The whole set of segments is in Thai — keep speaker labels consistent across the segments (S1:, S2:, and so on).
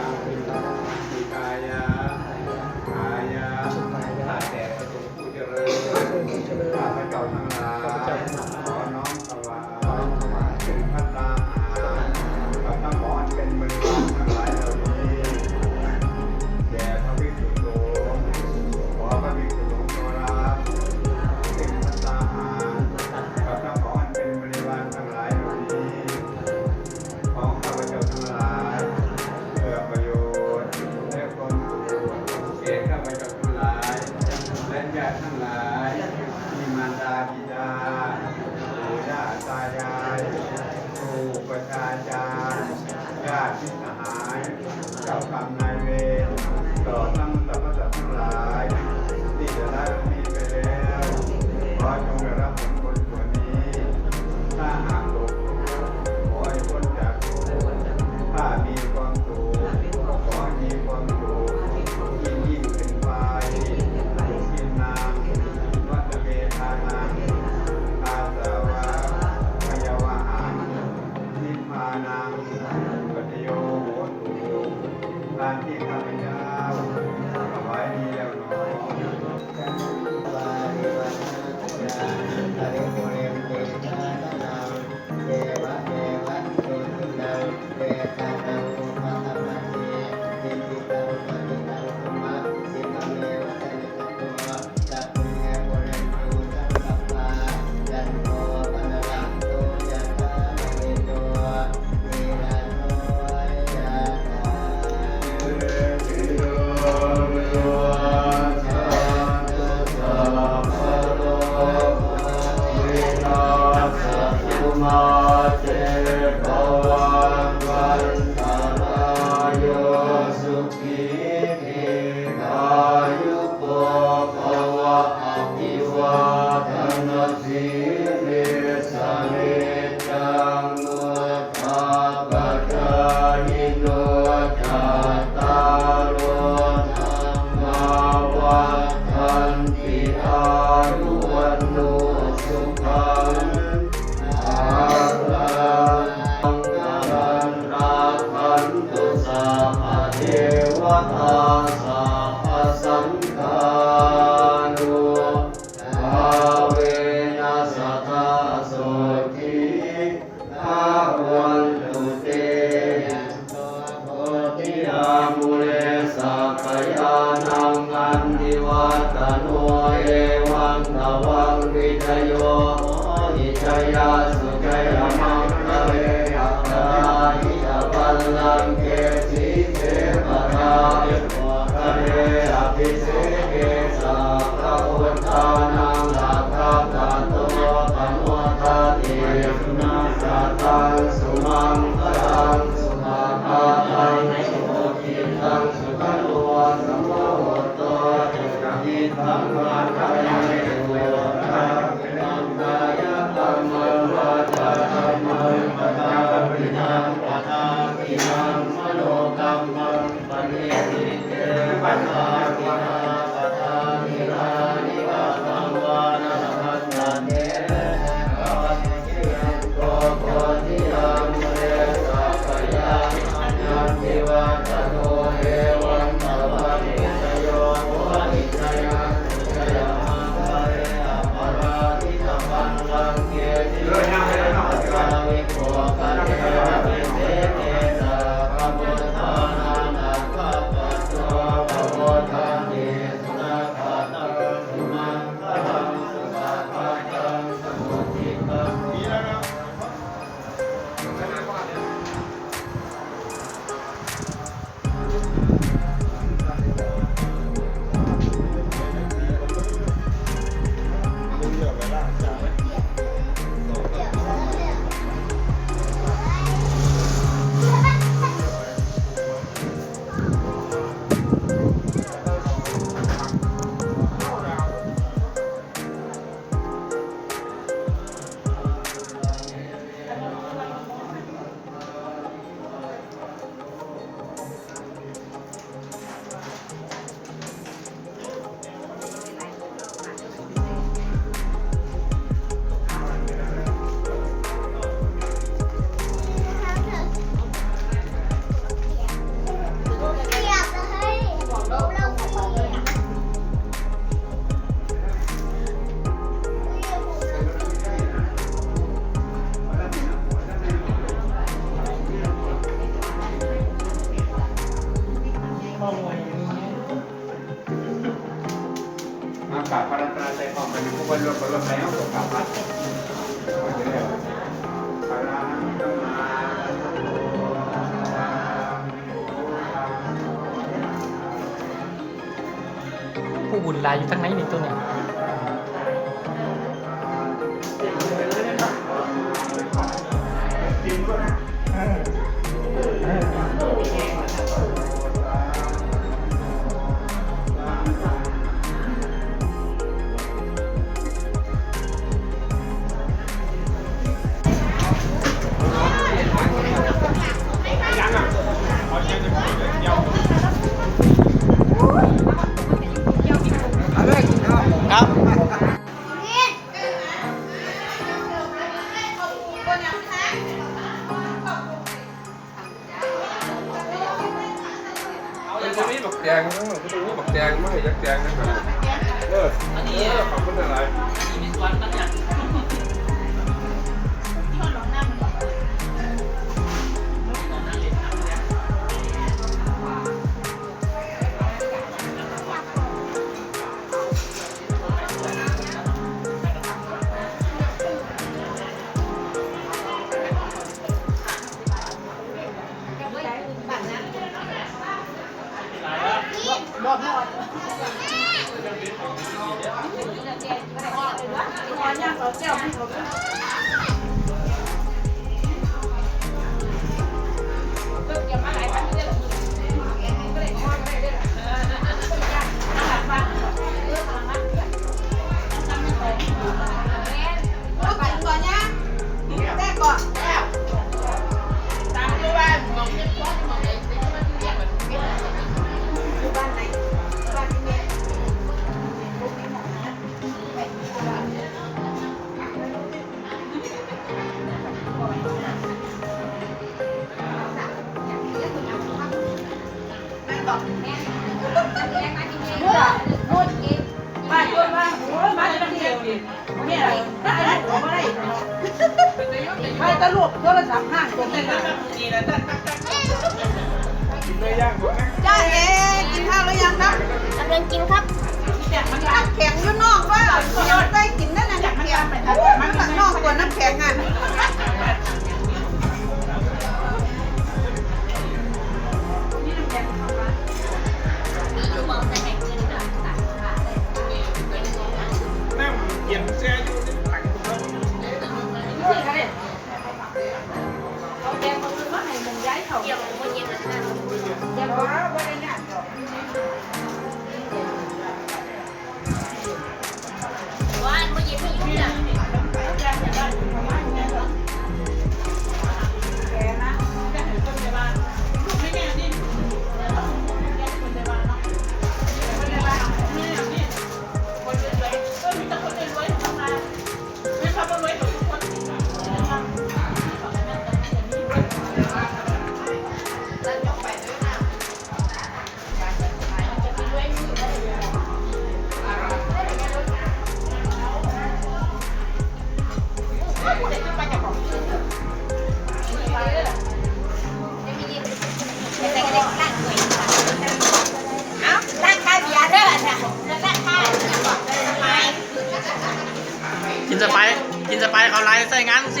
S1: a เจ้าก
S2: รมนายเวรก่อน
S1: ผู้บุ
S3: ญลายอยู่ทั้งไหนนี่ตัวเนี่ย
S4: อเออขอบคุณอะไร
S3: มีสวนมันเนี่ย
S5: ไม่ตลกโทรศัพท์ห้างตรงนี้นะ
S4: กินได้ย่างหมดนะ
S5: จ้าเอ๋กินข้าวหรือยังครับ
S6: กำลังกินครับ
S5: น้ำแข็งอยู่นอกว่าโยนได้กินได้นะน้ำแข็งมันข้างนอกกว่าน้ำแข็งอะ
S4: เขา
S6: เดี๋ยวกับคน
S5: เย็น
S6: นั้นนะ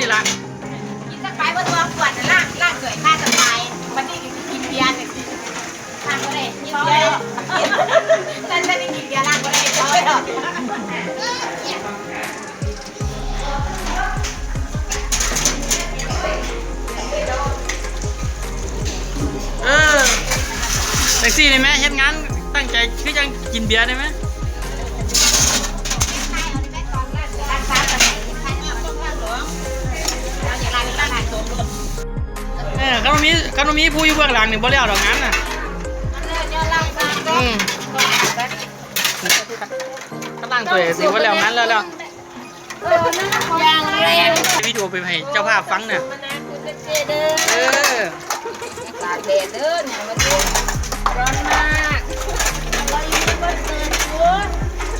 S6: ส่
S3: งานสิละ
S6: กินสบายบนตัวขวดร่างร่างสวยค่าสบายวันนี้กินเบียร์เนี่ยทางก็ได้กินเบียร์นั่นไม่ได้กินเบียร์ร่างก็ได้เขาไม่หรอก
S3: เออแท็กซี่นี่ไหมเฮ็ดงานตั้งใจคือจังกินเบียร์ได้ไหม
S6: ออเขา
S3: มีเขามีผู้อยู่เบื้องหลังนี่บ่แล้วดอกงานน่ะ
S6: มันเลยเดี๋ยวร้านค้าก็
S3: อืมกำลังตัวสิว่าแล้วงานแล้วแล้ว
S6: เออนั่นอย่างแรง
S3: วิดีโอไปให้เจ้าภาพฟังเนี่ย
S6: มันน่าคุณจะเจเด้อ
S3: เออ
S6: ตากแดดเด้อเนี่ยวันนี้ร้อนมากร้อนยิ่งกว่าเกินตัว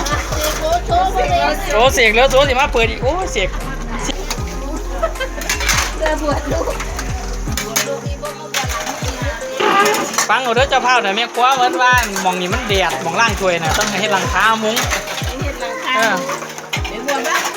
S6: มาเสกโอโชว์มาเลย
S3: โอ้เสียงแล้วตัวสิมาเปิดอีกโอ้เสียง
S6: เสื้อบวชลูก
S3: ฟังเอาเด้อเจ้าภาพน่ะแม่ครัวเหมือนว่าหมองนี่มันแดดหมองล่างถ้วยน่ะต้องให้เฮ็ดหลังคามุ้ง
S6: เห็นหลังคา
S3: เออ
S6: เดี๋ยวบวชบ้าง